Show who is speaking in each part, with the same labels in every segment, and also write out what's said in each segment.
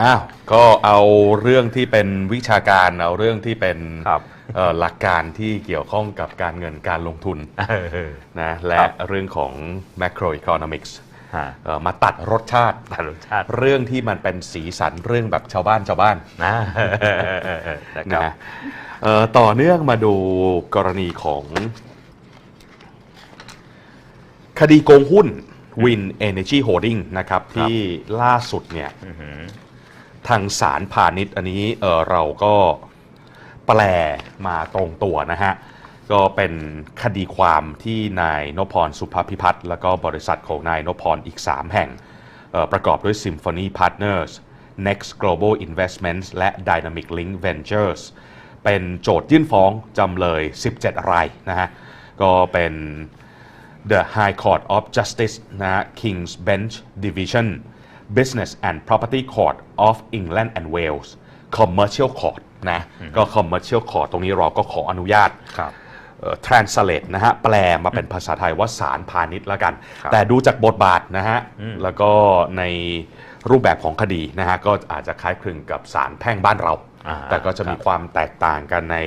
Speaker 1: อ้าวก็เอาเรื่องที่เป็นวิชาการเอาเรื่องที่เป็น
Speaker 2: ครับ
Speaker 1: เอ่อหลักการที่เกี่ยวข้องกับการเงินการลงทุน
Speaker 2: เออ
Speaker 1: นะและ
Speaker 2: ครับ
Speaker 1: เรื่องของ macroeconomics
Speaker 2: ฮะ
Speaker 1: เอ่อมาตัดรสชาติ
Speaker 2: แต่รสชาติ
Speaker 1: เรื่องที่มันเป็นสีสันเรื่องแบบชาวบ้านชาวบ้าน
Speaker 2: นะเออเออเออเออนะครับ
Speaker 1: นะเอ่อต่อเนื่องมาดูกรณีของ คดีโกงหุ้น Win Energy Holding นะครับ ที่ล่าสุดเนี่ย
Speaker 2: อื้อหือ
Speaker 1: ทางสารพาณิชย์อันนี้เออเราก็แปลมาตรงตัวนะฮะ ก็เป็นคดีความที่นายนพรสุภพิพัฒน์แล้วก็บริษัทของนายนพรอีก 3 แห่งออประกอบด้วย Symphony Partners Next Global Investments และ Dynamic Link Ventures เป็นโจทยื่นฟ้องจำเลย 17 รายนะฮะ ก็เป็น The High Court of Justice นะ King's Bench Division Business and Property Court of England and Wales Commercial Court นะก็ Commercial Court ตรงนี้เราก็ขออนุญาต
Speaker 2: ครับ
Speaker 1: เอ่อ translate นะฮะแปลมาเป็นภาษาไทยว่าศาลพาณิชย์แล้วกัน
Speaker 2: ครับ
Speaker 1: แต่ดูจากบทบาทนะฮะ
Speaker 2: อืม
Speaker 1: แล้วก็ในรูปแบบของคดีนะฮะก็อาจจะคล้ายคลึงกับศาลแพ่งบ้านเรา
Speaker 2: อ่า
Speaker 1: แต่ก็จะมี
Speaker 2: ครับ
Speaker 1: ความแตกต่างกันใน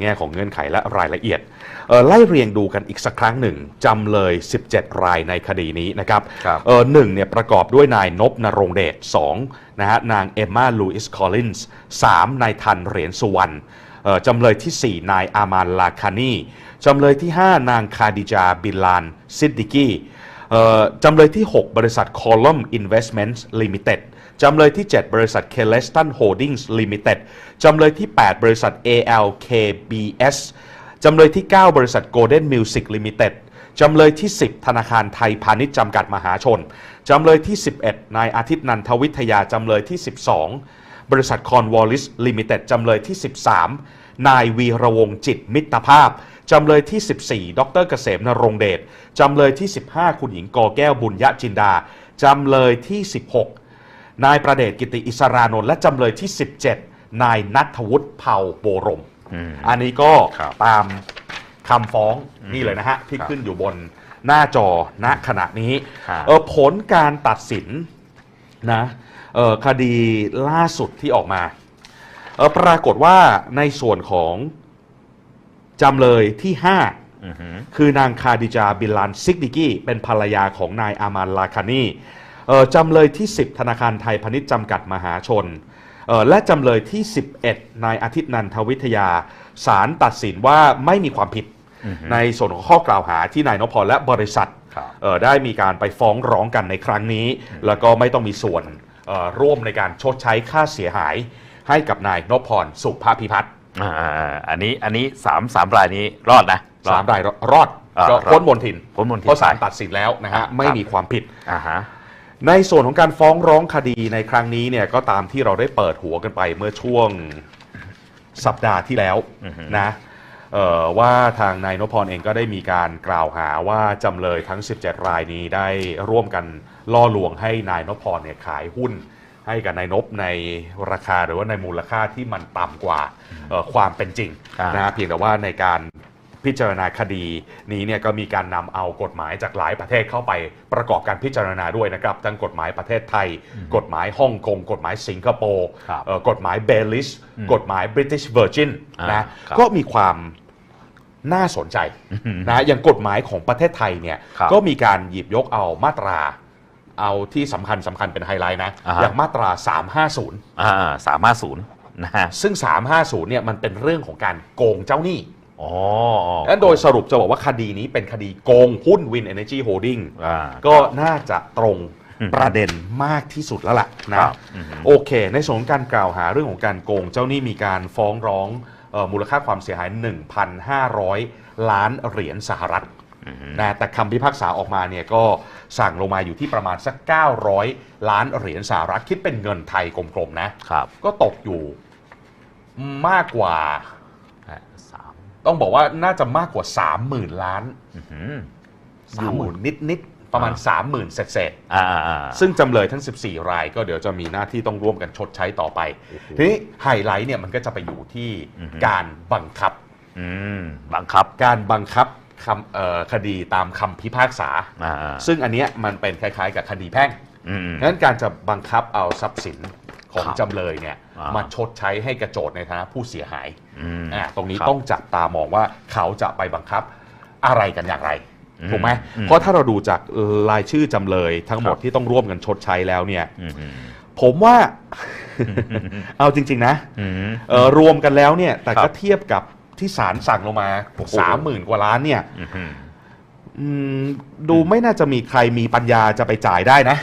Speaker 1: แง่ของเงื่อนไขและรายละเอียดเอ่อไล่เรียงดูกันอีกสักครั้งหนึ่งจำเลย 17 รายในคดีนี้นะครับ
Speaker 2: ครับ
Speaker 1: เออหนึ่งเนี่ยประกอบด้วยนายนบนรงเดชสองนะฮะนางเอมมาลูอิสคอลลินส์สามนายทันเหรียญสุวรรณเอ่อจำเลยที่ 4 นายอามานลาคานีจำเลยที่ 5 นางคาดิจาบิลลานซิดดิกีเอ่อจำเลยที่ 6 บริษัท Column Investments Limited จำเลยที่ 7 บริษัท k e l e s t o n Holdings Limited จำเลยที่ 8 บริษัท ALKBS จำเลยที่ 9 บริษัท Golden Music Limited จำเลยที่ 10 ธนาคารไทยพาณิชย์จำกัดมหาชน จำเลยที่ 11 นายอาทิตย์นันทวิทยา จำเลยที่ 12 บริษัทคอนวอลลิสลิมิเต็ด จำเลยที่ 13 นายวีระวงจิตมิตรภาพ จำเลยที่ 14 ดรเกษมนรงเดช จำเลยที่ 15 คุณหญิงกอแก้วบุญยะจินดา จำเลยที่ 16 นายประเดชกิติอิสรานนท์และจำเลยที่ 17 นายนัทวุฒิเผ่าโบรม
Speaker 2: อืม
Speaker 1: อันนี้ก็
Speaker 2: ครับ
Speaker 1: ตามคำฟ้องนี่เลยนะฮะ ที่
Speaker 2: ครับ
Speaker 1: ขึ้นอยู่บนหน้าจอณขณะนี้
Speaker 2: ครับ
Speaker 1: เออผลการตัดสินนะเออคดีล่าสุดที่ออกมาเออปรากฏว่าในส่วนของจำเลยที่ 5
Speaker 2: อือหือ
Speaker 1: คือนางคาดิจาบิลลันซิกดิกี้เป็นภรรยาของนายอามานลาคานีเอ่อ จำเลยที่ 10 ธนาคารไทยพาณิชย์จำกัดมหาชนเอ่อและจำเลยที่ 11 นายอาทิตย์นันทวิทยาศาลตัดสินว่าไม่มีความผิด
Speaker 2: อือฮึ
Speaker 1: ในส่วนของข้อกล่าวหาที่นายนพพรและบริษัท
Speaker 2: ครับ
Speaker 1: เอ่อได้มีการไปฟ้องร้องกันในครั้งนี้ แล้วก็ไม่ต้องมีส่วนเอ่อร่วมในการชดใช้ค่าเสียหาย ให้กับนายนพพรสุภาพิพัฒน์
Speaker 2: อ่าอ่าอ่าอันนี้อันนี้สามสามรายนี้รอดนะอด
Speaker 1: สามรายรอด
Speaker 2: อ่า
Speaker 1: ก็
Speaker 2: รอด
Speaker 1: พ้นมนทิน
Speaker 2: พ้นมนทิน
Speaker 1: เพราะศาล
Speaker 2: ไป
Speaker 1: ตัดสินแล้วนะฮะ
Speaker 2: ครับ
Speaker 1: ไม่มีความผิด
Speaker 2: อ่าฮะ
Speaker 1: ในส่วนของการฟ้องร้องคดีในครั้งนี้เนี่ยก็ตามที่เราได้เปิดหัวกันไปเมื่อช่วงสัปดาห์ที่แล้ว
Speaker 2: อือฮึ
Speaker 1: นะเอ่อว่าทางนายนพพรเองก็ได้มีการกล่าวหาว่าจำเลยทั้ง 17 รายนี้ได้ร่วมกันล่อลวงให้นายนพพรเนี่ยขายหุ้น ให้กับนายนพในราคาหรือว่าในมูลค่าที่มันต่ำกว่าเอ่อความเป็นจริง
Speaker 2: อ่าน
Speaker 1: นะฮะเพียงแต่ว่าในการ พิจารณาคดีนี้เนี่ยก็มีการนำเอากฎหมายจากหลายประเทศเข้าไปประกอบการพิจารณาด้วยนะครับ ทั้งกฎหมายประเทศไทย กฎหมายฮ่องกงกฎหมายสิงคโปร์
Speaker 2: ครับ
Speaker 1: เอ่อกฎหมายเบลิส
Speaker 2: อืม
Speaker 1: กฎหมาย British Virgin
Speaker 2: อ่า
Speaker 1: นะครับก็มีความน่าสนใจนะอย่างกฎหมายของประเทศไทยเนี่ย
Speaker 2: ครับ
Speaker 1: ก็มีการหยิบยกเอามาตราเอาที่สำคัญสำคัญเป็นไฮไลท์นะ
Speaker 2: อ่าฮะ
Speaker 1: อย่างมาตรา 350
Speaker 2: อ่าสามห้าศูนย์นะฮะ
Speaker 1: ซึ่ง 350เนี่ยมันเป็นเรื่องของการโกงเจ้าหนี้
Speaker 2: อ๋อ
Speaker 1: และโดยสรุปจะบอกว่าคดีนี้เป็นคดีโกงหุ้น Win Energy Holding
Speaker 2: อ่า
Speaker 1: ก็น่าจะตรง
Speaker 2: อืม
Speaker 1: ประเด็นมากที่สุดแล้วล่ะ
Speaker 2: ค
Speaker 1: นะ
Speaker 2: รับอืม
Speaker 1: โอเค ในส่วนของการกล่าวหาเรื่องของการโกง เจ้าหนี้มีการฟ้องร้องเอ่อมูลค่าความเสียหาย 1,500 ล้านเหรียญสหรัฐ
Speaker 2: อืม
Speaker 1: นะแต่คำพิพากษาออกมาเนี่ยก็สั่งลงมาอยู่ที่ประมาณสัก 900 ล้านเหรียญสหรัฐคิดเป็นเงินไทยกลมๆนะ
Speaker 2: ครับ
Speaker 1: ก็ตกอยู่มากกว่า
Speaker 2: อะสาม
Speaker 1: ต้องบอกว่าน่าจะมากกว่า 30,000 ล้าน
Speaker 2: อื้อหือ
Speaker 1: สามหมื่นนิดนิดๆประมาณ
Speaker 2: อ่า
Speaker 1: 30,000เศษเศษ
Speaker 2: อ่าอ่าอ่า
Speaker 1: ๆซึ่งจำเลยทั้ง 14 รายก็เดี๋ยวจะมีหน้าที่ต้องร่วมกันชดใช้ต่อไป ทีนี้ไฮไลท์เนี่ยมันก็จะไปอยู่ที่
Speaker 2: อือฮึ
Speaker 1: การบังคับ
Speaker 2: อืมบังคับ
Speaker 1: การบังคับคำเอ่อคดีตามคำพิพากษา
Speaker 2: อ่าอ่า
Speaker 1: ซึ่งอันเนี้ยมันเป็นคล้ายๆ กับคดีแพ่ง
Speaker 2: อืมอืม
Speaker 1: งั้นการจะบังคับเอาทรัพย์สิน ของ
Speaker 2: ครับ
Speaker 1: จำเลยเนี่ย
Speaker 2: อ่าม
Speaker 1: มาชดใช้ให้กระโจทย์ในฐานะผู้เสียหาย
Speaker 2: อืม
Speaker 1: อ่าตรงนี้
Speaker 2: ครับ
Speaker 1: ต้องจับตามองว่าเขาจะไปบังคับอะไรกันอย่างไร
Speaker 2: อืม
Speaker 1: ถูกไหม
Speaker 2: อืม
Speaker 1: เพราะถ้าเราดูจากรายชื่อจำเลยทั้งหมด
Speaker 2: ครับ
Speaker 1: ที่ต้องร่วมกันชดใช้แล้วเนี่ย
Speaker 2: อืมอืม
Speaker 1: ผมว่า เอาจริง ๆ นะ
Speaker 2: อืม
Speaker 1: เอ่อรวมกันแล้วเนี่ย แต่
Speaker 2: ครั
Speaker 1: ก็
Speaker 2: บ
Speaker 1: เทียบกับที่ศาลสั่งลงมา
Speaker 2: โอ้โห
Speaker 1: สามหมื่นกว่าล้านเนี่ย
Speaker 2: อืม อืม
Speaker 1: อืมดูไม่น่าจะมีใครมีปัญญาจะไปจ่ายได้นะ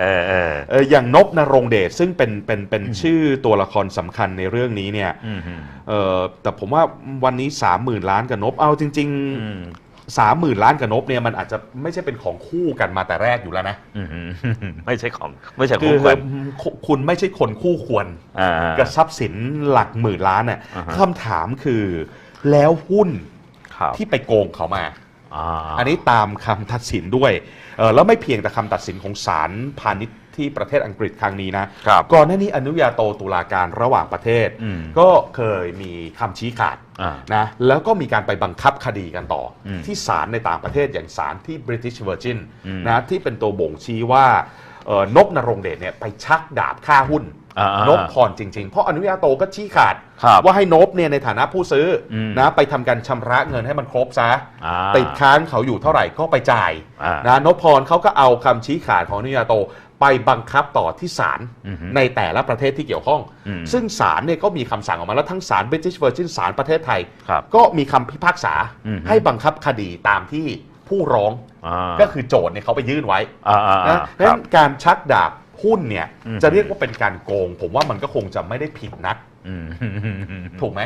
Speaker 2: เออเออ
Speaker 1: เอออย่างนบนรงเดชซึ่งเป็นเป็นเป็นชื่อตัวละครสำคัญในเรื่องนี้เนี่ย
Speaker 2: อืมอืม
Speaker 1: เออแต่ผมว่าวันนี้สามหมื่นล้านกับนบเอาจริง
Speaker 2: อืม
Speaker 1: ๆสามหมื่นล้านกับนบเนี่ยมันอาจจะไม่ใช่เป็นของคู่กันมาแต่แรกอยู่แล้วนะ
Speaker 2: อืมอืมไม่ใช่ของ ไม่ใช่ข
Speaker 1: คื
Speaker 2: อง
Speaker 1: อ
Speaker 2: ขวัญ
Speaker 1: คุณไม่ใช่คนคู่ควร
Speaker 2: อ่า
Speaker 1: กับทรัพย์สินหลักหมื่นล้านน่ะ
Speaker 2: อ่าฮะ
Speaker 1: คำถามคือแล้วหุ้น
Speaker 2: ครับ
Speaker 1: ที่ไปโกงเขามา
Speaker 2: อ่า
Speaker 1: อันนี้ตามคำตัดสินด้วยเออแล้วไม่เพียงแต่คำตัดสินของศาลพาณิชย์ที่ประเทศอังกฤษครั้งนี้นะครับก่อนหน้านี้อนุญาโตตุลาการระหว่างประเทศ
Speaker 2: อืม
Speaker 1: ก็เคยมีคำชี้ขาด
Speaker 2: อ่า
Speaker 1: นะแล้วก็มีการไปบังคับคดีกันต่ออ
Speaker 2: ม
Speaker 1: ที่ศาลในต่างประเทศอย่างศาลที่ British Virgin
Speaker 2: อืม
Speaker 1: นะที่เป็นตัวบ่งชี้ว่าเอ่อ นบนรงเดชเนี่ยไปชักดาบฆ่าหุ้น
Speaker 2: อ่าอ่าน
Speaker 1: บพรจริง ๆ เพราะอนุญาโตก็ชี้ขาด
Speaker 2: ครับ
Speaker 1: ว่าให้นบเนี่ยในฐานะผู้ซื้ออ
Speaker 2: ม
Speaker 1: นะไปทำการชำระเงินให้มันครบซะ
Speaker 2: อ่า
Speaker 1: ติดค้างเขาอยู่เท่าไหร่ก็ไปจ่าย
Speaker 2: อ่าน
Speaker 1: นะนพพรเขาก็เอาคำชี้ขาดของอนุญาโตไปบังคับต่อที่ศาล
Speaker 2: อือฮึ
Speaker 1: ในแต่ละประเทศที่เกี่ยวข้อง
Speaker 2: อืม
Speaker 1: ซึ่งศาลเนี่ยก็มีคำสั่งออกมาแล้วทั้งศาล British Virgin ศาลประเทศไทย
Speaker 2: ครับ
Speaker 1: ก็มีคำพิพากษา
Speaker 2: อือฮึ
Speaker 1: ให้บังคับคดีตามที่ ผู้ร้อง
Speaker 2: อ่า
Speaker 1: ก็คือโจทย์เนี่ยเขาไปยื่นไว้
Speaker 2: อ่าอ่า
Speaker 1: นะ
Speaker 2: อ่า
Speaker 1: ดัง
Speaker 2: ครั
Speaker 1: นั้
Speaker 2: บ
Speaker 1: นการชักดาบหุ้นเนี่ย
Speaker 2: อืม
Speaker 1: จะเรียกว่าเป็นการโกง ผมว่ามันก็คงจะไม่ได้ผิดนัก
Speaker 2: อืม
Speaker 1: ถูกไหม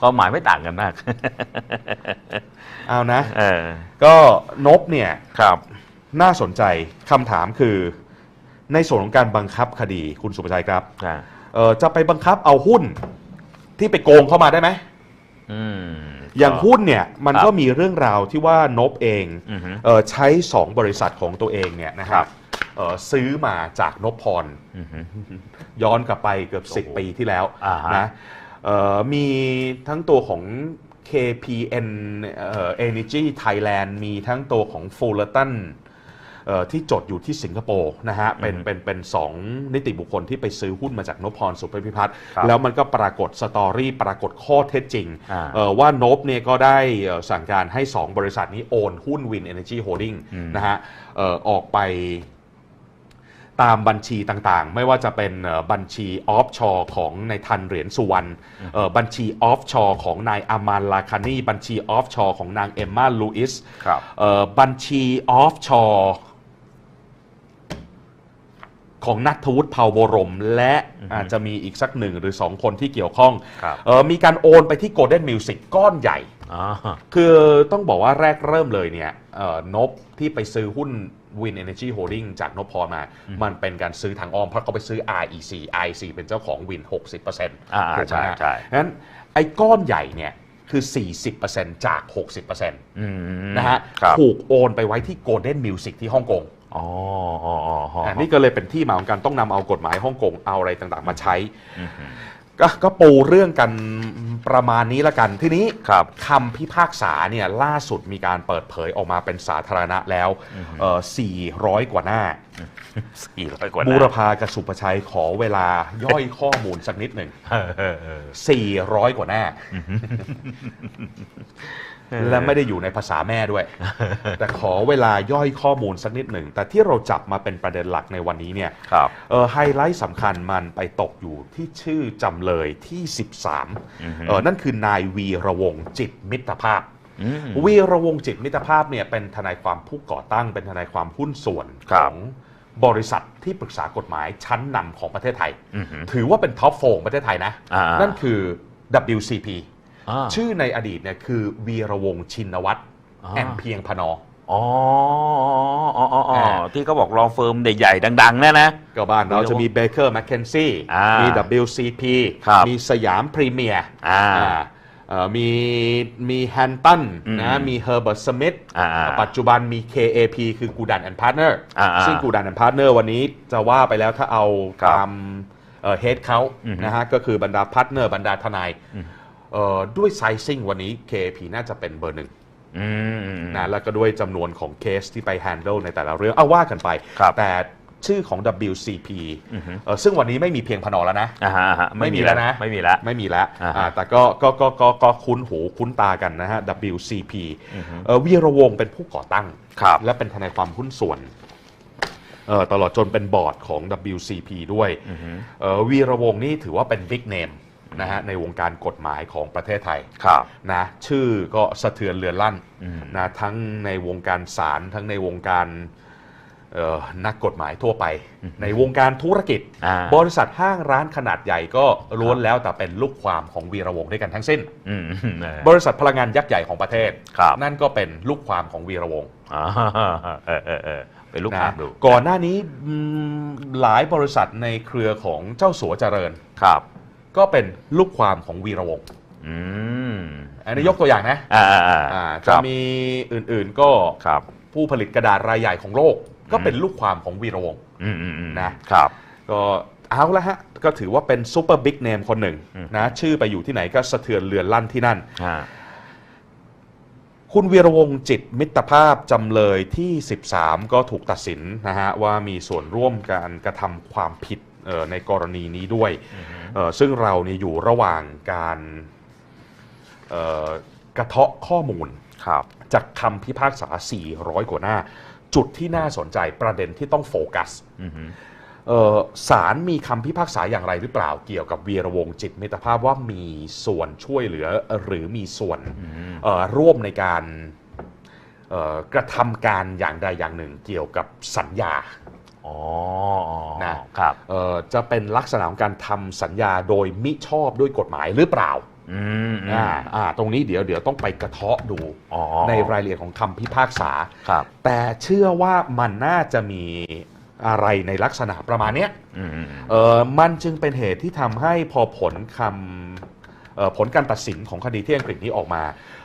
Speaker 2: ความหมายไม่ต่างกันมาก
Speaker 1: เอานะ
Speaker 2: เออ
Speaker 1: ก็นบเนี่ย
Speaker 2: ครับ
Speaker 1: น่าสนใจคำถามคือ ในส่วนของการบังคับคดีคุณสุภชัยครับ
Speaker 2: อ่า
Speaker 1: เอ่อจะไปบังคับเอาหุ้นที่ไปโกงเข้ามาได้ไหม
Speaker 2: อืม
Speaker 1: อย่างหุ้นเนี่ยมัน
Speaker 2: ครับ
Speaker 1: ก็มีเรื่องราวที่ว่านบเอง
Speaker 2: อือฮึ
Speaker 1: เอ่อใช้ 2 บริษัทของตัวเองเนี่ยนะค
Speaker 2: ครั
Speaker 1: รับบเอ่อซื้อมาจากนบพร
Speaker 2: อือฮึ
Speaker 1: ย้อนกลับไปเกือบ
Speaker 2: โอ้โห
Speaker 1: 10 ปีที่แล้ว
Speaker 2: อ่าฮะ
Speaker 1: นะเอ่อมีทั้งตัวของ KPN เอ่อ Energy Thailand มีทั้งตัวของ Fullerton เอ่อ ที่จดอยู่ที่สิงคโปร์นะฮะเป็นเป็นเป็นสองนิติบุคคลที่ไปซื้อหุ้นมาจากนพพรสุภพิพัฒน์
Speaker 2: ครับ
Speaker 1: แล้วมันก็ปรากฏสตอรี่ปรากฏข้อเท็จจริง
Speaker 2: อ่า
Speaker 1: เอ่อว่านบเนี่ยก็ได้เอ่อสั่งการให้ 2 บริษัทนี้โอนหุ้น Win Energy Holding
Speaker 2: อืม
Speaker 1: นะฮะเอ่อออกไปตามบัญชีต่างๆ ไม่ว่าจะเป็นเอ่อบัญชีออฟชอของนายทันเหรียญสุวรรณเอ่อบัญชีออฟชอของนายอามานลาคานีบัญชีออฟชอของนางเอมมาลูอิส
Speaker 2: ครับ
Speaker 1: เอ่อบัญชีออฟชอ ของนัทวุฒิเผ่าบรม และอาจจะมีอีกสักหนึ่งหรือสองคนที่เกี่ยวข้อง
Speaker 2: ครับ
Speaker 1: เอ่อมีการโอนไปที่ Golden Music ก้อนใหญ่
Speaker 2: อ๋อ
Speaker 1: คือต้องบอกว่าแรกเริ่มเลยเนี่ยเอ่อนบที่ไปซื้อหุ้น Win Energy Holding จากนพพรมา มันเป็นการซื้อทางอ้อมเพราะเขาไปซื้อ REC REC เป็นเจ้าของ Win 60%ถูกไหม
Speaker 2: อ่าใช่
Speaker 1: ฮะ
Speaker 2: ใช่
Speaker 1: งั้นไอ้ก้อนใหญ่เนี่ยคือ 40%จาก 60%
Speaker 2: อืม
Speaker 1: นะฮะ
Speaker 2: ครับ
Speaker 1: ถูกโอนไปไว้ที่ Golden Music ที่ฮ่องกง
Speaker 2: อ๋ออ๋ออ๋ออ๋อ
Speaker 1: อันนี้ก็เลยเป็นที่มาของการต้องนำเอากฎหมายฮ่องกงเอาอะไรต่างๆ มาใช้
Speaker 2: อืม
Speaker 1: ก็ก็ปูเรื่องกันประมาณนี้ละกันทีนี้
Speaker 2: ครับ
Speaker 1: คำพิพากษาเนี่ยล่าสุดมีการเปิดเผยออกมาเป็นสาธารณะแล้วเอ่อ400 กว่าหน้า
Speaker 2: สี่ร้อยกว่า
Speaker 1: บูรพากับสุภชัยขอเวลาย่อยข้อมูลสักนิดหนึ่ง
Speaker 2: เออเออเออ
Speaker 1: 400 กว่าหน้า และไม่ได้อยู่ในภาษาแม่ด้วย แต่ขอเวลาย่อยข้อมูลสักนิดหนึ่ง แต่ที่เราจับมาเป็นประเด็นหลักในวันนี้เนี่ย
Speaker 2: ครับ
Speaker 1: เออไฮไลท์สำคัญมันไปตกอยู่ที่ชื่อจำเลยที่ 13เออนั่นคือนายวีระวงศ์จิตมิตรภาพ
Speaker 2: อืม
Speaker 1: วีระวงศ์จิตมิตรภาพเนี่ยเป็นทนายความผู้ก่อตั้ง เป็นทนายความหุ้นส่วน
Speaker 2: ครั
Speaker 1: ข
Speaker 2: บ
Speaker 1: องบริษัทที่ปรึกษากฎหมายชั้นนำของประเทศไทย
Speaker 2: อือฮึ
Speaker 1: ถือว่าเป็นท็อปโฟของประเทศไทยนะ
Speaker 2: อ่านั่
Speaker 1: นั่นคือ WCP
Speaker 2: อ่า
Speaker 1: ชื่อในอดีตเนี่ยคือวีระวงศ์ชินวัตร
Speaker 2: อ่า
Speaker 1: แอนเพียงพนอ
Speaker 2: อ๋ออ๋ออ๋ออ๋อ
Speaker 1: อ่า
Speaker 2: ที่เขาบอกรอเฟิร์มใหญ่ๆ ดังๆเนี่ยนะ
Speaker 1: ก็บ้านเราจะมีเบเกอร์แมคเคนซี่
Speaker 2: อ่ามี
Speaker 1: มี WCP
Speaker 2: ครับ
Speaker 1: มีสยามพรีเมียร์
Speaker 2: อ่า
Speaker 1: เอ่อมีมีแฮนตัน
Speaker 2: อืม
Speaker 1: นะมีเฮอร์เบิร์ตสมิธ
Speaker 2: อ่าอ่า
Speaker 1: ปัจจุบันมี KAP คือกูดันแอนด์พาร์ทเนอร์
Speaker 2: อ่าอ่า
Speaker 1: ซึ่งกูดันแอนด์พาร์ทเนอร์วันนี้จะว่าไปแล้วถ้าเอา
Speaker 2: ครับ
Speaker 1: ตามเฮดเขา
Speaker 2: อืม
Speaker 1: นะฮะก็คือบรรดาพาร์ทเนอร์บรรดาทนายเอ่อ ด้วยไซซิ่งวันนี้ KAP น่าจะเป็นเบอร์หนึ่ง
Speaker 2: อืม
Speaker 1: นะแล้วก็ด้วยจำนวนของเคสที่ไปแฮนด์ลในแต่ละเรื่องเอาว่ากันไป
Speaker 2: ครับ
Speaker 1: แต่ชื่อของ WCP
Speaker 2: อือฮึ
Speaker 1: เอ่อซึ่งวันนี้ไม่มีเพียงพนอแล้วนะ
Speaker 2: อ่าฮะอ่าฮะ
Speaker 1: ไม่มีแล้วนะ
Speaker 2: ไม่มีแล้ว
Speaker 1: ไม่มีแล้ว
Speaker 2: อ่าฮะ
Speaker 1: อ่าแต่ก็ก็ก็ก็ก็คุ้นหูคุ้นตากันนะฮะ WCP
Speaker 2: อือฮึ
Speaker 1: เอ่อวีระวงศ์เป็นผู้ก่อตั้ง
Speaker 2: ครับ
Speaker 1: และเป็นทนายความหุ้นส่วนเอ่อตลอดจนเป็นบอร์ดของ WCP ด้วย
Speaker 2: อือฮึ
Speaker 1: เอ่อวีระวงศ์นี่ถือว่าเป็นบิ๊กเนม นะฮะในวงการกฎหมายของประเทศไทย
Speaker 2: ครับ
Speaker 1: นะชื่อก็สะเทือนเรือนลั่น
Speaker 2: อืม
Speaker 1: นะทั้งในวงการศาลทั้งในวงการเอ่อนักกฎหมายทั่วไป ในวงการธุรกิจ
Speaker 2: อ่า
Speaker 1: บริษัทห้างร้านขนาดใหญ่ก็ล้วนแล้วแต่เป็นลูกความของวีระวงศ์ด้วยกันทั้งสิ้น
Speaker 2: อืมเออบ
Speaker 1: ริษัทพลังงานยักษ์ใหญ่ของประเทศ
Speaker 2: ครับ
Speaker 1: นั่นก็เป็นลูกความของวีระวงศ์
Speaker 2: อ่าเออเออเออเป็นลูก
Speaker 1: นะ
Speaker 2: ค้าดู
Speaker 1: ก่อนหน้านี้อืมหลายบริษัทในเครือของเจ้าสัวเจริญ
Speaker 2: ครับ
Speaker 1: ก็เป็นลูกความของวีระวงศ์
Speaker 2: อืม
Speaker 1: อันนี้ยกตัวอย่างนะ
Speaker 2: อ่าอ่าอ่า
Speaker 1: อ่า
Speaker 2: ค
Speaker 1: จะ
Speaker 2: รับ
Speaker 1: มีอื่นๆก็
Speaker 2: ครับ
Speaker 1: ผู้ผลิตกระดาษรายใหญ่ของโลก ก็เป็นลูกความของวีระวงศ์
Speaker 2: อืมอืมอืม
Speaker 1: นะ
Speaker 2: ครับ
Speaker 1: ก็เอาละฮะ ก็ถือว่าเป็นซูเปอร์บิ๊กเนมคนหนึ่ง
Speaker 2: อืม
Speaker 1: นะชื่อไปอยู่ที่ไหนก็สะเทือนเรือนลั่นที่นั่น
Speaker 2: อ่า
Speaker 1: คุณวีระวงศ์จิตมิตรภาพจำเลยที่ 13 ก็ถูกตัดสินนะฮะว่ามีส่วนร่วมการกระทำความผิดเอ่อ ในกรณีนี้ด้วยเอ่อซึ่งเราเนี่ยอยู่ระหว่างการเอ่อกระเทาะข้อมูล
Speaker 2: ครับ
Speaker 1: จากคำพิพากษา 400 กว่าหน้า จุดที่น่าสนใจประเด็นที่ต้องโฟกัส
Speaker 2: อืม
Speaker 1: เอ่อศาลมีคำพิพากษาอย่างไรหรือเปล่าเกี่ยวกับวีระวงศ์จิตมิตรภาพว่ามีส่วนช่วยเหลือหรือมีส่วนเอ่อร่วมในการเอ่อกระทำการอย่างใดอย่างหนึ่งเกี่ยวกับสัญญา
Speaker 2: อ๋อ
Speaker 1: นะครับเอ่อจะเป็นลักษณะของการทำสัญญาโดยมิชอบด้วยกฎหมายหรือเปล่า
Speaker 2: อืมอืม
Speaker 1: อ่าอ่าตรงนี้เดี๋ยวเดี๋ยวต้องไปกระเทาะดู
Speaker 2: อ๋อ
Speaker 1: ในรายละเอียดของคำพิพากษา
Speaker 2: ครับ
Speaker 1: แต่เชื่อว่ามันน่าจะมีอะไรในลักษณะประมาณเนี้ย
Speaker 2: อืมอืมอืม
Speaker 1: เออมันจึงเป็นเหตุที่ทำให้พอผลคำเอ่อผลการตัดสินของคดีที่อังกฤษนี้ออกมา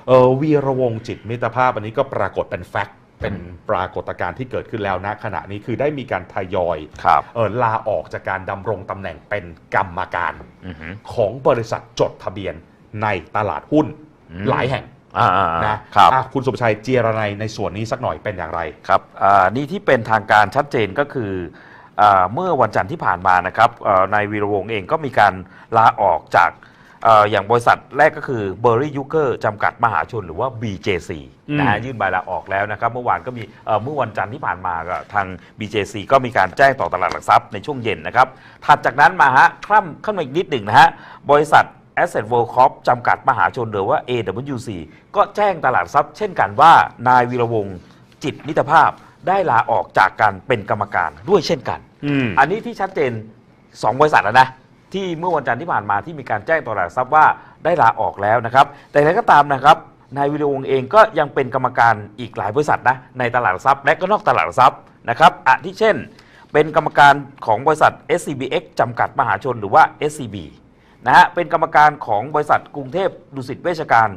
Speaker 1: เออวีระวงศ์จิตมิตรภาพอันนี้ก็ปรากฏเป็นแฟกต์ เป็นปรากฏการณ์ที่เกิดขึ้นแล้วณขณะนี้คือได้มีการทยอย
Speaker 2: ครับ
Speaker 1: เออลาออกจากการดำรงตำแหน่งเป็นกรรมการ
Speaker 2: อืมอืม
Speaker 1: ของบริษัทจดทะเบียนในตลาดหุ้น
Speaker 2: อืม
Speaker 1: หลายแห่ง
Speaker 2: อ่าอ่าอ่า
Speaker 1: นะครับ อะคุณสุภชัยเจียรนัยในส่วนนี้สักหน่อยเป็นอย่างไร
Speaker 2: ครับอ่านี่ที่เป็นทางการชัดเจนก็คืออาเมื่อวันจันทร์ที่ผ่านมานะครับอ่านายวีรวงศ์เองก็มีการลาออกจาก อ่าอย่างบริษัทแรกก็คือ b u r r y u k e r จำกัดมหาชนหรือว่า BJC
Speaker 1: อืม
Speaker 2: นะฮะยื่นใบลาออกแล้วนะครับ เมื่อวานก็มีเอ่อเมื่อวันจันทร์ที่ผ่านมาก็ทาง BJC ก็มีการแจ้งต่อตลาดหลักทรัพย์ในช่วงเย็นนะครับ ถัดจากนั้นมาฮะข้ามขึ้นมาอีกนิดหนึ่งนะฮะบริษัท Asset World Corp จำกัดมหาชนหรือว่า AWC ก็แจ้งตลาดหลักทรัพย์ เช่นกันว่านายวีรวงศ์จิตนิตรภาพได้ลาออกจากการเป็นกรรมการด้วยเช่นกัน
Speaker 1: อืม
Speaker 2: อันนี้ที่ชัดเจน 2 บริษัทแล้วนะ ที่เมื่อวันจันทร์ที่ผ่านมาที่มีการแจ้งต่อตลาดหลักทรัพย์ว่าได้ลาออกแล้วนะครับ แต่อย่างไรก็ตามนะครับนายวิรวงศ์เองก็ยังเป็นกรรมการอีกหลายบริษัทนะในตลาดหลักทรัพย์ และก็นอกตลาดหลักทรัพย์นะครับอาทิเช่น เป็นกรรมการของบริษัท SCBX จำกัดมหาชนหรือว่า SCB นะฮะเป็นกรรมการของบริษัทกรุงเทพดุสิตเวชการ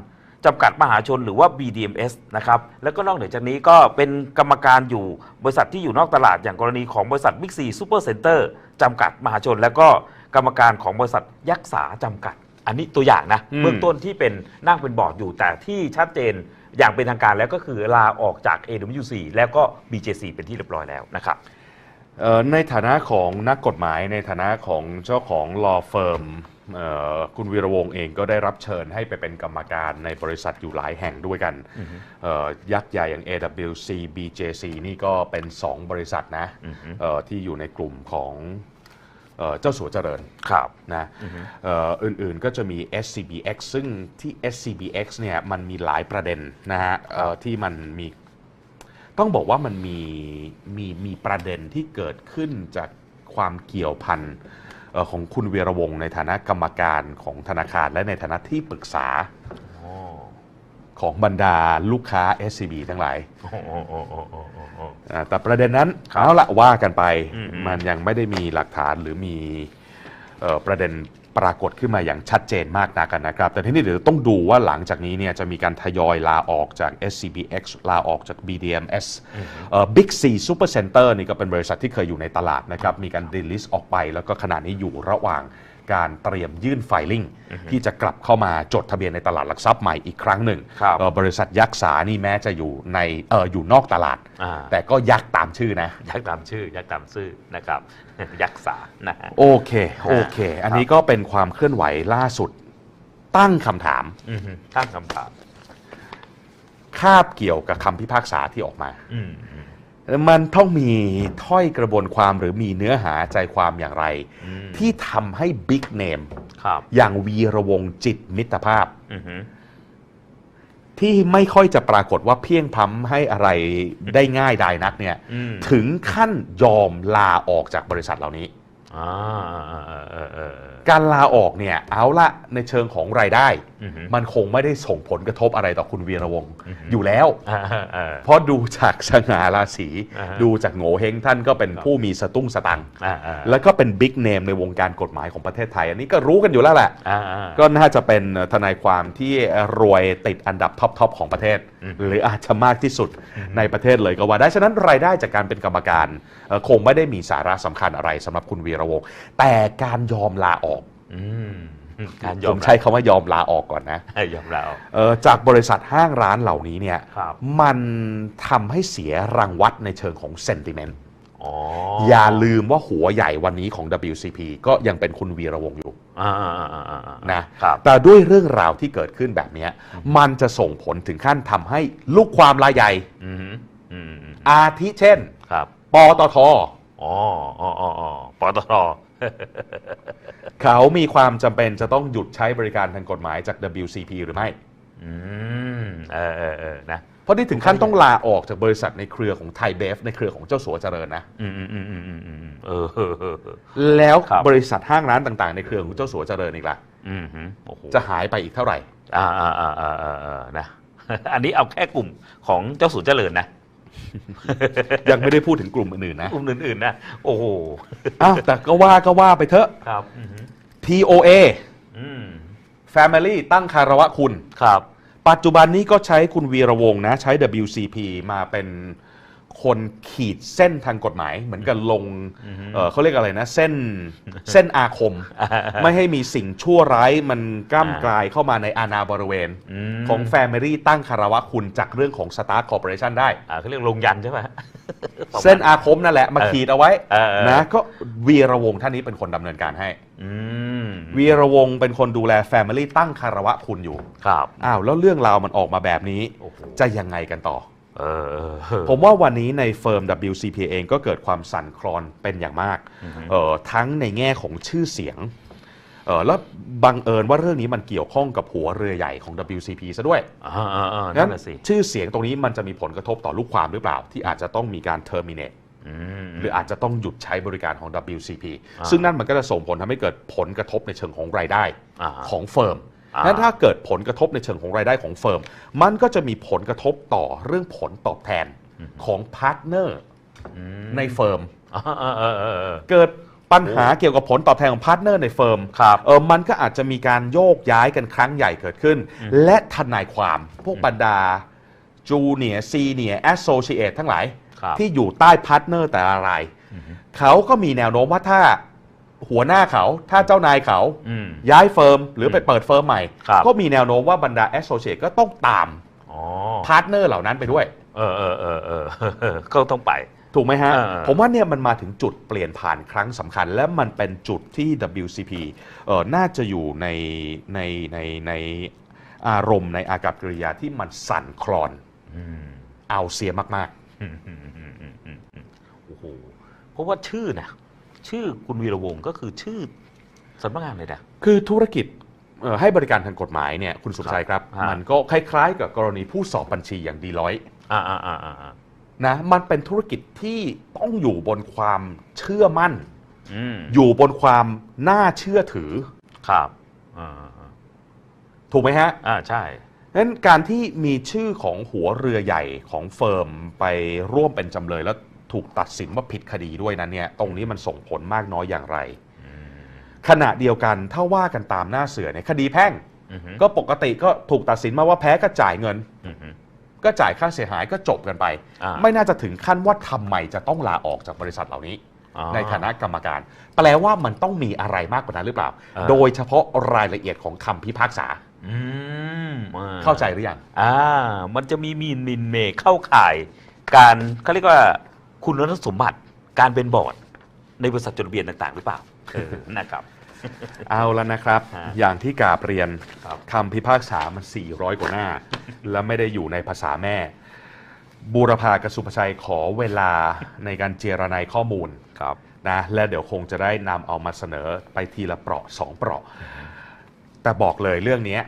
Speaker 2: จำกัดมหาชนหรือว่า BDMS นะครับ แล้วก็นอกเหนือจากนี้ก็เป็นกรรมการอยู่บริษัทที่อยู่นอกตลาดอย่างกรณีของบริษัท Big C Super Center จำกัดมหาชน แล้วก็ กรรมการของบริษัทยักษาจำกัด อันนี้ตัวอย่างนะ
Speaker 1: อืม
Speaker 2: เบื้องต้นที่เป็นนั่งเป็นบอร์ดอยู่แต่ที่ชัดเจนอย่างเป็นทางการแล้วก็คือลาออกจาก AWC แล้วก็ BJC เป็นที่เรียบร้อยแล้วนะครับ
Speaker 1: เอ่อในฐานะของนักกฎหมายในฐานะของเจ้าของ law firm เอ่อคุณวีระวงศ์เองก็ได้รับเชิญให้ไปเป็นกรรมการในบริษัทอยู่หลายแห่งด้วยกันเอ่อยักษ์ใหญ่อย่าง AWC BJC นี่ก็เป็น 2 บริษัทนะเอ่อที่อยู่ในกลุ่มของ เอ่อเจ้าสัวเจริญ
Speaker 2: ครับ
Speaker 1: นะเอ่ออื่นๆก็จะมี SCBX ซึ่งที่ SCBX เนี่ยมันมีหลายประเด็นนะฮะเอ่อที่มันมีต้องบอกว่ามันมีมีมีประเด็นที่เกิดขึ้นจากความเกี่ยวพันเอ่อของคุณเวียรวงศ์ในฐานะกรรมการของธนาคารและในฐานะที่ปรึกษา ของบรรดาลูกค้า SCB ทั้งหลายอ่าแต่ประเด็นนั้น
Speaker 2: ครับ
Speaker 1: เอาละว่ากันไป
Speaker 2: อืมอืม
Speaker 1: มันยังไม่ได้มีหลักฐานหรือมีเอ่อประเด็นปรากฏขึ้นมาอย่างชัดเจนมากนักกันนะครับ แต่ที่นี่เดี๋ยวต้องดูว่าหลังจากนี้เนี่ยจะมีการทยอยลาออกจาก SCBX ลาออกจาก BDMS เอ่อ Big C Super Center นี่ก็เป็นบริษัทที่เคยอยู่ในตลาดนะครับ มีการดีลิสออกไป แล้วก็ขณะนี้อยู่ระหว่าง การเตรียมยื่นไฟลิ่ง
Speaker 2: อือฮึ
Speaker 1: ที่จะกลับเข้ามาจดทะเบียนในตลาดหลักทรัพย์ใหม่อีกครั้งหนึ่ง
Speaker 2: ครับ
Speaker 1: เอ่อบริษัทยักษ์สานี่แม้จะอยู่ในเอออยู่นอกตลาด
Speaker 2: อ่า
Speaker 1: แต่ก็ยักษ์ตามชื่อนะ
Speaker 2: ยักษ์ตามชื่อ ยักษ์ตามชื่อนะครับ ยักษ์สานะฮะ
Speaker 1: โอเคโอเค อันนี้ก็เป็นความเคลื่อนไหวล่าสุดตั้งคำถาม
Speaker 2: อือฮึตั้งคำถาม
Speaker 1: คาบเกี่ยวกับคำพิพากษาที่ออกมา
Speaker 2: อื มอืม
Speaker 1: มันต้องมีถ้อยกระบวนความหรือมีเนื้อหาใจความอย่างไร
Speaker 2: อืม
Speaker 1: ที่ทำให้บิ๊กเนม
Speaker 2: ครับ
Speaker 1: อย่างวีระวงศ์จิตมิตรภาพ
Speaker 2: อือฮึ
Speaker 1: ที่ไม่ค่อยจะปรากฏว่าเพียงพล้ำให้อะไรได้ง่ายดายนักเนี่ย
Speaker 2: อืม
Speaker 1: ถึงขั้นยอมลาออกจากบริษัทเหล่านี้
Speaker 2: อ่าเออเออเออเออ
Speaker 1: การลาออกเนี่ยเอาละในเชิงของรายได้
Speaker 2: อือฮึ
Speaker 1: มันคงไม่ได้ส่งผลกระทบอะไรต่อคุณวีระวงศ์
Speaker 2: อือฮึ
Speaker 1: อยู่แล้ว
Speaker 2: อ่าเออเออ
Speaker 1: เพราะดูจากสง่าราศี
Speaker 2: อ่าฮะ
Speaker 1: ดูจากโง่เฮงท่านก็เป็น
Speaker 2: ครับ
Speaker 1: ผู้มีสตุ้งสตังค์
Speaker 2: อ่าอ่า
Speaker 1: แล้วก็เป็นบิ๊กเนมในวงการกฎหมายของประเทศไทย อันนี้ก็รู้กันอยู่แล้วแหละ
Speaker 2: อ่าอ่า
Speaker 1: ก็น่าจะเป็นทนายความที่รวยติดอันดับท็อปๆของประเทศ
Speaker 2: อืม
Speaker 1: หรืออาจจะมากที่สุดในประเทศเลยก็ว่าได้ฉะนั้นรายได้จากการเป็นกรรมการเอ่อคงไม่ได้มีสาระสำคัญอะไรสำหรับคุณวีระวงศ์แต่การยอมลาออก
Speaker 2: อืมการย
Speaker 1: ผ
Speaker 2: อม
Speaker 1: มใช้คำว่ายอมลาออกก่อนนะ
Speaker 2: เอ้ยยอมแล้ว
Speaker 1: เอ่อจากบริษัทห้างร้านเหล่านี้เนี่ย
Speaker 2: ครับ
Speaker 1: มันทำให้เสียรังวัดในเชิงของเซนติเมนต์
Speaker 2: อ๋อ
Speaker 1: อย่าลืมว่าหัวใหญ่วันนี้ของ WCP ก็ยังเป็นคุณวีระวงศ์อยู่
Speaker 2: อ่าอ่าอ่าอ่าอ่า
Speaker 1: นะครับแต่ด้วยเรื่องราวที่เกิดขึ้นแบบเนี้ยมันจะส่งผลถึงขั้นทำให้ลูกความรายใหญ่
Speaker 2: อืมอืมอืม
Speaker 1: อาทิเช่น
Speaker 2: ครับ
Speaker 1: ปตท
Speaker 2: อ๋ออ๋ออ๋ออ๋อปตท
Speaker 1: เขามีความจำเป็นจะต้องหยุดใช้บริการทางกฎหมายจาก WCP หรือไม่
Speaker 2: อืม เออเออเออนะ
Speaker 1: เพราะนี่ถึงขั้นต้องลาออกจากบริษัทในเครือของไทยเบฟในเครือของเจ้าสัวเจริญนะ
Speaker 2: อืมอืมอืมอืมอืมอืมเออเออเออเออ
Speaker 1: แล้ว
Speaker 2: ครับ
Speaker 1: บริษัทห้างร้านต่างๆ ในเครือของเจ้าสัวเจริญอีกล่ะ
Speaker 2: อืมฮึโอ้โห
Speaker 1: จะหายไปอีกเท่าไหร่
Speaker 2: อ่าอ่าอ่าอ่าอ่าอ่านะ อันนี้เอาแค่กลุ่มของเจ้าสัวเจริญนะ
Speaker 1: ยังไม่ได้พูดถึงกลุ่มอื่นๆนะ
Speaker 2: กลุ่มอื่นๆนะ โอ้โห
Speaker 1: อ้าวแต่ก็ว่าก็ว่าไปเถอะ
Speaker 2: ครับ อืมฮึ
Speaker 1: TOA
Speaker 2: อืม
Speaker 1: Family ตั้งคารวะคุณ
Speaker 2: ครับ
Speaker 1: ปัจจุบันนี้ก็ใช้คุณวีระวงศ์นะ ใช้ WCP มาเป็น คนขีดเส้นทางกฎหมายเหมือนกับลง
Speaker 2: อือฮึ
Speaker 1: เอ่อเขาเรียกอะไรนะ เส้นเส้นอาคม ไม่ให้มีสิ่งชั่วร้ายมันกล้ำกลายเข้ามาในอาณาบริเวณ
Speaker 2: ม
Speaker 1: ของ Family ตั้งคารวะคุณจากเรื่องของ Star Corporation ได้
Speaker 2: อ่าเขาเรียกลงยันใช่ไหม
Speaker 1: เส้นอาคมนั่นแหละ มาขีดเอาไว้
Speaker 2: เออเออ
Speaker 1: นะก็วีระวงศ์ท่านนี้เป็นคนดำเนินการให้
Speaker 2: อืม
Speaker 1: วีระวงศ์เป็นคนดูแล Family ตั้งคารวะคุณอยู่
Speaker 2: ครับ
Speaker 1: อ้าวแล้วเรื่องราวมันออกมาแบบนี้
Speaker 2: โอ้โห
Speaker 1: จะยังไงกันต่อ
Speaker 2: เออเออเออ
Speaker 1: ผมว่าวันนี้ในเฟิร์ม WCP เองก็เกิดความสั่นคลอนเป็นอย่างมาก
Speaker 2: อือฮึ
Speaker 1: เอ่อทั้งในแง่ของชื่อเสียงเอ่อแล้วบังเอิญว่าเรื่องนี้มันเกี่ยวข้องกับหัวเรือใหญ่ของ WCP ซะด้วย
Speaker 2: อ่าอ่าอ่า
Speaker 1: งั้
Speaker 2: นั่
Speaker 1: น
Speaker 2: นแหะสิ
Speaker 1: ชื่อเสียงตรงนี้มันจะมีผลกระทบต่อลูกความหรือเปล่า ที่อาจจะต้องมีการ terminate
Speaker 2: อืม
Speaker 1: หรืออาจจะต้องหยุดใช้บริการของ WCP
Speaker 2: อ่า
Speaker 1: ซึ่งนั่นมันก็จะส่งผลทำให้เกิดผลกระทบในเชิงของรายได้
Speaker 2: อ่า
Speaker 1: ของเฟิร์ม
Speaker 2: อ่า
Speaker 1: นั้นถ้าเกิดผลกระทบในเชิงของรายได้ของเฟิร์ม มันก็จะมีผลกระทบต่อเรื่องผลตอบแทนของพาร์ทเนอร์
Speaker 2: อืม
Speaker 1: ในเฟิร์ม
Speaker 2: อ่าอ่าอ่าอ่าอ่า
Speaker 1: เกิดปัญหาเกี่ยวกับผลตอบแทนของพาร์ทเนอร์ในเฟิร์ม
Speaker 2: ครับ
Speaker 1: เออมันก็อาจจะมีการโยกย้ายกันครั้งใหญ่เกิดขึ้น และทนายความพวกบรรดาจูเนียซีเนียแอสโซเชตทั้งหลาย
Speaker 2: ครับ
Speaker 1: ที่อยู่ใต้พาร์ทเนอร์แต่ละรายเขาก็มีแนวโน้มว่าถ้า หัวหน้าเขาถ้าเจ้านายเขา
Speaker 2: อืม
Speaker 1: ย้ายเฟิร์มหรือไปเปิดเฟิร์มใหม่
Speaker 2: ครับ
Speaker 1: ก็มีแนวโน้มว่าบรรดาแอสโซเชตก็ต้องตาม
Speaker 2: อ๋อ
Speaker 1: พาร์ทเนอร์เหล่านั้นไปด้วย
Speaker 2: เออเออเออเออเออก็ต้องไป
Speaker 1: ถูกไหมฮะ
Speaker 2: เออ
Speaker 1: ผมว่าเนี่ยมันมาถึงจุดเปลี่ยนผ่านครั้งสำคัญ และมันเป็นจุดที่ WCP เอ่อน่าจะอยู่ในในในในอารมณ์ในอากับกิริยาที่มันสั่นคลอน
Speaker 2: อืม
Speaker 1: เอาเสียมาก
Speaker 2: อืมอืมอืมอืมอืมอืมโอ้โหเพราะว่าชื่อนะ ชื่อคุณวีระวงศ์ก็คือชื่อสำนักงานเลยนะ
Speaker 1: ๆคือธุรกิจเอ่อให้บริการทางกฎหมายเนี่ยคุณสุขชัยครับ
Speaker 2: ฮะ
Speaker 1: มันก็คล้ายๆ กับกรณีผู้สอบบัญชีอย่างดีร้อย
Speaker 2: อ่าอ่าอ่าอ่าอ่า
Speaker 1: นะมันเป็นธุรกิจที่ต้องอยู่บนความเชื่อมั่น
Speaker 2: อืม
Speaker 1: อยู่บนความน่าเชื่อถือ
Speaker 2: ครับอ่าอ่า
Speaker 1: ถูกไหมฮะ
Speaker 2: อ่าใช่
Speaker 1: นั้นการที่มีชื่อของหัวเรือใหญ่ของเฟิร์มไปร่วมเป็นจำเลยแล้ว ถูกตัดสินว่าผิดคดีด้วยนั้นเนี่ยตรงนี้มันส่งผลมากน้อยอย่างไร ขณะเดียวกันถ้าว่ากันตามหน้าเสือในยคดีแพ่ง
Speaker 2: อือฮึ
Speaker 1: ก็ปกติก็ถูกตัดสินมาว่าแพ้ก็จ่ายเงิน
Speaker 2: อือฮึ
Speaker 1: ก็จ่ายค่าเสียหายก็จบกันไป
Speaker 2: อ่า
Speaker 1: ไม่น่าจะถึงขั้นว่าทำไมจะต้องลาออกจากบริษัทเหล่านี้
Speaker 2: อ๋อ
Speaker 1: ในฐานะกรรมการ แปลว่ามันต้องมีอะไรมากกว่านั้นหรือเปล่า
Speaker 2: อ่า
Speaker 1: โดยเฉพาะรายละเอียดของคำพิพากษา
Speaker 2: อืมอ่
Speaker 1: เข้าใจหรือยัง
Speaker 2: อ่า มันจะมีมีนมินเมเข้าข่าย การเขาเรียกว่า คุณสมบัติการเป็นบอร์ดในบริษัทจดทะเบียนต่างๆ หรือเปล่าเออนะครับ
Speaker 1: เอาแล้วนะครับ
Speaker 2: ฮะ
Speaker 1: อย่างที่กราบเรียน
Speaker 2: ครับ
Speaker 1: คำพิพากษามัน 400 กว่าหน้า และไม่ได้อยู่ในภาษาแม่ บูรพากบสุภชัยขอเวลาในการเจรนายข้อมูล
Speaker 2: ครับ
Speaker 1: นะและเดี๋ยวคงจะได้นำเอามาเสนอไปทีละเปราะสองเปราะ แต่บอกเลยเรื่องเนี้ย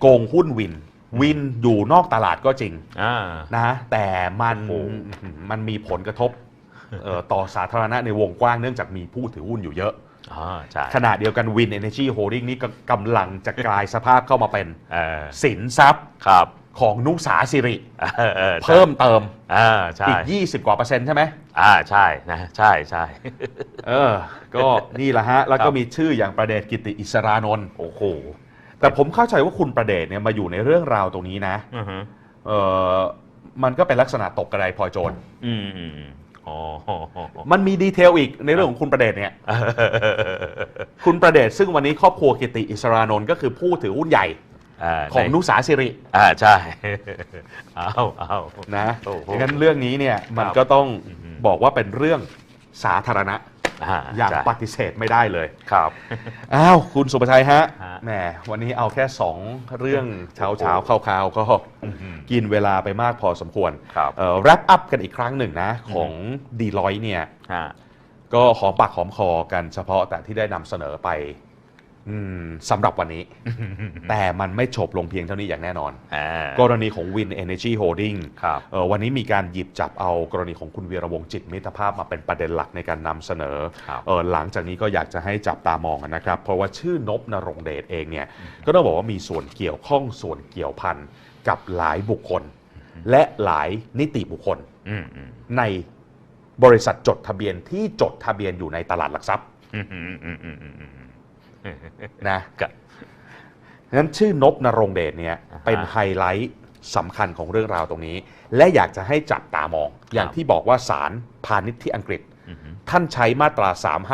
Speaker 1: โกงหุ้นวิน วินอยู่นอกตลาดก็จริง
Speaker 2: อ่า
Speaker 1: นะ แต่มัน
Speaker 2: โอ้โห
Speaker 1: มันมีผลกระทบเอ่อต่อสาธารณะในวงกว้างเนื่องจากมีผู้ถือหุ้นอยู่เยอะ
Speaker 2: อ่าใช่
Speaker 1: ขณะเดียวกันวิน Energy Holding นี่ก็กำลังจะกลายสภาพเข้ามาเป็น
Speaker 2: เออ
Speaker 1: สินทรัพย์
Speaker 2: ครับ
Speaker 1: ของนุสาสิริ
Speaker 2: เออออใช่
Speaker 1: เพิ่มเติม
Speaker 2: อ่าใช่
Speaker 1: อีก 20 กว่าเปอร์เซ็นต์ใช่ไหม
Speaker 2: อ่าใช่นะใช่ใช่
Speaker 1: เออ ก็นี่แหละฮะ แล้วก็
Speaker 2: ครับ
Speaker 1: มีชื่ออย่างประเดชกิติอิสรานนท์
Speaker 2: โอ้โห
Speaker 1: แต่ผมเข้าใจว่าคุณประเดชเนี่ยมาอยู่ในเรื่องราวตรงนี้นะ
Speaker 2: อือฮึ
Speaker 1: เออมันก็เป็นลักษณะตกกระไดพลอยโจร
Speaker 2: อืมอืมอืมอ๋อ
Speaker 1: มันมีดีเทลอีกในเรื่องของคุณประเดชเนี่ย คุณประเดชซึ่งวันนี้ครอบครัวกิติอิสรานนท์ก็คือผู้ถือหุ้นใหญ่
Speaker 2: อ่า
Speaker 1: ของ
Speaker 2: ใน
Speaker 1: นุสาสิริ
Speaker 2: อ่าใช่ เอาเอา
Speaker 1: นะ
Speaker 2: โอ้โห
Speaker 1: ดังนั้นเรื่องนี้เนี่ยมัน
Speaker 2: ครับ
Speaker 1: ก็ต้อง
Speaker 2: อือฮึ
Speaker 1: บอกว่าเป็นเรื่องสาธารณะ
Speaker 2: อ่า
Speaker 1: อย่าง
Speaker 2: ใช่
Speaker 1: ปฏิเสธไม่ได้เลย
Speaker 2: ครับ
Speaker 1: อ้าวคุณสุภชัยฮะ
Speaker 2: ฮะ
Speaker 1: แหมวันนี้เอาแค่ 2 เรื่องเช้าเช้าๆคร่าวๆก็
Speaker 2: อือฮึ
Speaker 1: กินเวลาไปมากพอสมควร
Speaker 2: ครับ
Speaker 1: เอ่อ wrap up กันอีกครั้งหนึ่งนะ ของดีลอยเนี่ย
Speaker 2: อ่า
Speaker 1: ก็หอมปากหอมคอกันเฉพาะแต่ที่ได้นำเสนอไปอืม สำหรับวันนี้ แต่มันไม่จบลงเพียงเท่านี้อย่างแน่นอน
Speaker 2: อ่าก
Speaker 1: รณีของ Win Energy Holding
Speaker 2: ครับ
Speaker 1: เอ่อวันนี้มีการหยิบจับเอากรณีของคุณวีระวงศ์จิตมิตรภาพมาเป็นประเด็นหลักในการนำเสนอ
Speaker 2: ครับ
Speaker 1: เออหลังจากนี้ก็อยากจะให้จับตามองกันนะครับ เพราะว่าชื่อนบนรงเดชเองเนี่ยก็ต้องบอกว่ามีส่วนเกี่ยวข้องส่วนเกี่ยวพันกับหลายบุคคล และหลายนิติบุคคล
Speaker 2: อืมอืม
Speaker 1: ในบริษัทจดทะเบียนที่จดทะเบียนอยู่ในตลาดหลักทรัพย์ นะครับงั้นชื่อนบนรงเดชเนี่ย
Speaker 2: อ่าฮะ
Speaker 1: เป็นไฮไลท์สำคัญของเรื่องราวตรงนี้ และอยากจะให้จับตามอง อย่างที่บอกว่าศาลพาณิชย์ที่อังกฤษ
Speaker 2: อืม
Speaker 1: ท่านใช้มาตรา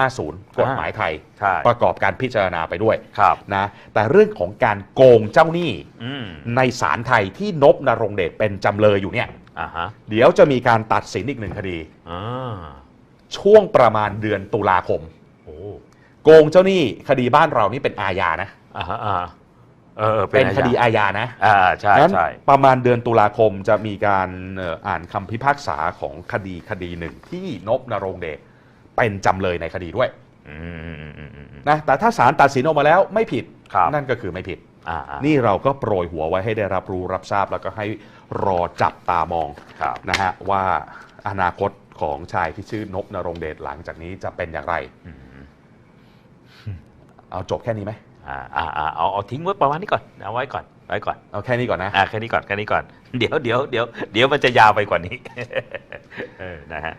Speaker 1: 350 กฎหมายไทย
Speaker 2: ใช่
Speaker 1: ประกอบการพิจารณาไปด้วย
Speaker 2: ครับ
Speaker 1: นะแต่เรื่องของการโกงเจ้าหนี้
Speaker 2: อืม
Speaker 1: ในศาลไทยที่นบนรงเดชเป็นจำเลยอยู่เนี่ย
Speaker 2: อ่าฮะ
Speaker 1: เดี๋ยวจะมีการตัดสินอีกหนึ่งคดี
Speaker 2: อ่า
Speaker 1: ช่วงประมาณเดือนตุลาคม
Speaker 2: โอ้
Speaker 1: โกงเจ้าหนี้คดีบ้านเรานี่เป็นอาญานะ
Speaker 2: อ่าฮะอ่าเออออ
Speaker 1: เป็นคดี
Speaker 2: อาญา
Speaker 1: อาญานะ
Speaker 2: อ่าใช่
Speaker 1: นั้น
Speaker 2: ใช่
Speaker 1: ประมาณเดือนตุลาคมจะมีการเอ่ออ่านคำพิพากษาของคดีคดีหนึ่งที่นบนรงเดชเป็นจำเลยในคดีด้วย
Speaker 2: อืมอืมอืมอืมอืม
Speaker 1: นะแต่ถ้าศาลตัดสินออกมาแล้วไม่ผิด
Speaker 2: ครับ
Speaker 1: นั่นก็คือไม่ผิด
Speaker 2: อ่าอ่า
Speaker 1: นี่เราก็โปรยหัวไว้ให้ได้รับรู้รับทราบแล้วก็ให้รอจับตามอง
Speaker 2: ครับ
Speaker 1: นะฮะว่าอนาคตของชายที่ชื่อนบนรงเดชหลังจากนี้จะเป็นอย่างไร
Speaker 2: อืม
Speaker 1: เอาจบแค่นี้ไหม
Speaker 2: อ่าอ่าอ่าเอาเอาทิ้งไว้ประมาณนี้ก่อนเอาไว้ก่อนไว้ก่อน
Speaker 1: เอาแค่นี้ก่อนนะ
Speaker 2: อ่าแค่นี้ก่อนแค่นี้ก่อนเดี๋ยวเดี๋ยวเดี๋ยวเดี๋ยวมันจะยาวไปกว่านี้เออนะฮะ